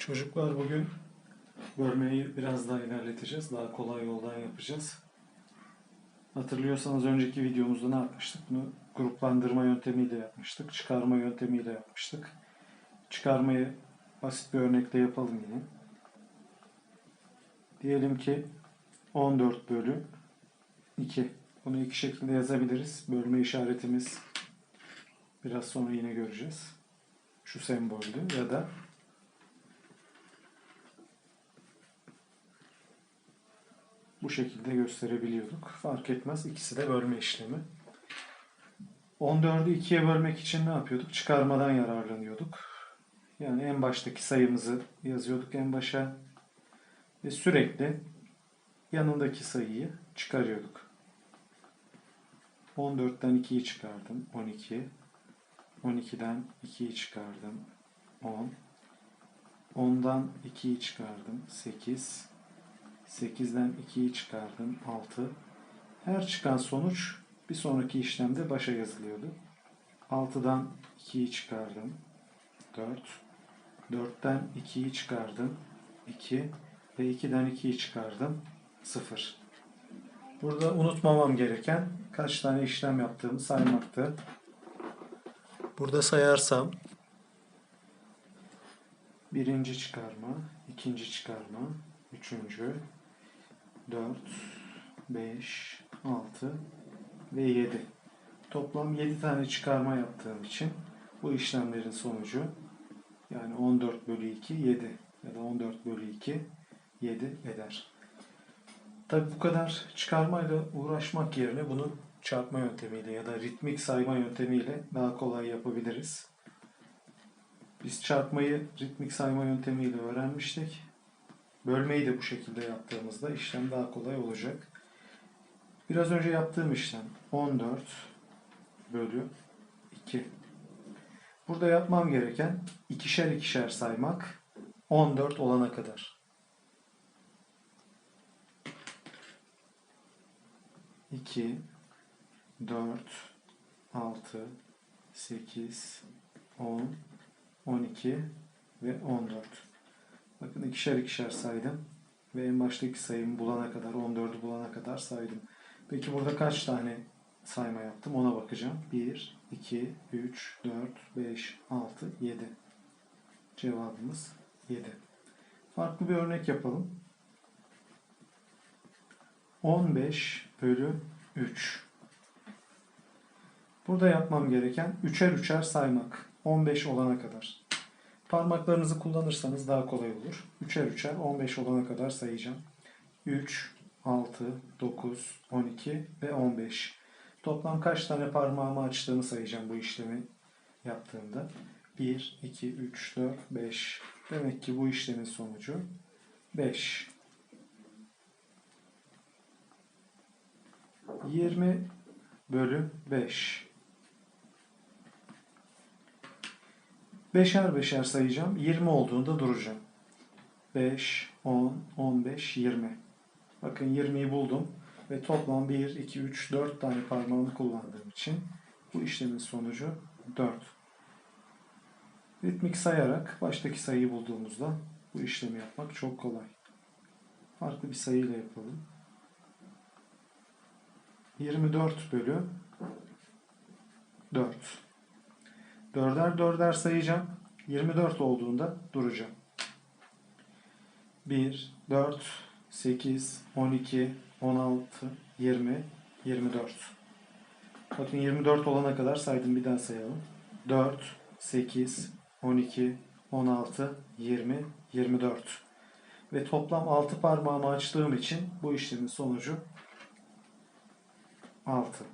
Çocuklar bugün bölmeyi biraz daha ilerleteceğiz. Daha kolay yoldan yapacağız. Hatırlıyorsanız önceki videomuzda ne yapmıştık? Bunu gruplandırma yöntemiyle yapmıştık. Çıkarma yöntemiyle yapmıştık. Çıkarmayı basit bir örnekle yapalım yine. Diyelim ki 14 bölü 2. Bunu iki şekilde yazabiliriz. Bölme işaretimiz biraz sonra yine göreceğiz. Şu semboldü ya da bu şekilde gösterebiliyorduk. Fark etmez. İkisi de bölme işlemi. 14'ü 2'ye bölmek için ne yapıyorduk? Çıkarmadan yararlanıyorduk. Yani en baştaki sayımızı yazıyorduk en başa ve sürekli yanındaki sayıyı çıkarıyorduk. 14'ten 2'yi çıkardım. 12. 12'den 2'yi çıkardım. 10. 10'dan 2'yi çıkardım. 8. 8'den 2'yi çıkardım. 6. Her çıkan sonuç bir sonraki işlemde başa yazılıyordu. 6'dan 2'yi çıkardım. 4. 4'ten 2'yi çıkardım. 2. Ve 2'den 2'yi çıkardım. 0. Burada unutmamam gereken kaç tane işlem yaptığımı saymaktı. Burada sayarsam birinci çıkarma, ikinci çıkarma, üçüncü, dört, beş, altı ve yedi. Toplam yedi tane çıkarma yaptığım için bu işlemlerin sonucu yani 14 bölü 2 7 ya da 14 bölü 2 7 eder. Tabi bu kadar çıkarmayla uğraşmak yerine bunu çarpma yöntemiyle ya da ritmik sayma yöntemiyle daha kolay yapabiliriz. Biz çarpmayı ritmik sayma yöntemiyle öğrenmiştik. Bölmeyi de bu şekilde yaptığımızda işlem daha kolay olacak. Biraz önce yaptığım işlem 14 bölü 2. Burada yapmam gereken ikişer ikişer saymak 14 olana kadar. 2, 4, 6, 8, 10, 12 ve 14. Bakın ikişer ikişer saydım. Ve en baştaki sayımı bulana kadar, 14'ü bulana kadar saydım. Peki burada kaç tane sayma yaptım ona bakacağım. 1, 2, 3, 4, 5, 6, 7. Cevabımız 7. Farklı bir örnek yapalım. 15 bölü 3. Burada yapmam gereken üçer üçer saymak. 15 olana kadar. Parmaklarınızı kullanırsanız daha kolay olur. Üçer üçer 15 olana kadar sayacağım. 3, 6, 9, 12 ve 15. Toplam kaç tane parmağımı açtığımı sayacağım bu işlemi yaptığımda. 1, 2, 3, 4, 5. Demek ki bu işlemin sonucu 5. 20 bölü 5. Beşer beşer sayacağım. 20 olduğunda duracağım. 5, 10, 15, 20. Bakın 20'yi buldum. Ve toplam 1, 2, 3, 4 tane parmağımı kullandığım için bu işlemin sonucu 4. Ritmik sayarak baştaki sayıyı bulduğumuzda bu işlemi yapmak çok kolay. Farklı bir sayıyla yapalım. 24 bölü 4. Dörder dörder sayacağım. 24 olduğunda duracağım. 1, 4, 8, 12, 16, 20, 24. Bakın 24 olana kadar saydım bir daha sayalım. 4, 8, 12, 16, 20, 24. Ve toplam 6 parmağımı açtığım için bu işlemin sonucu 6.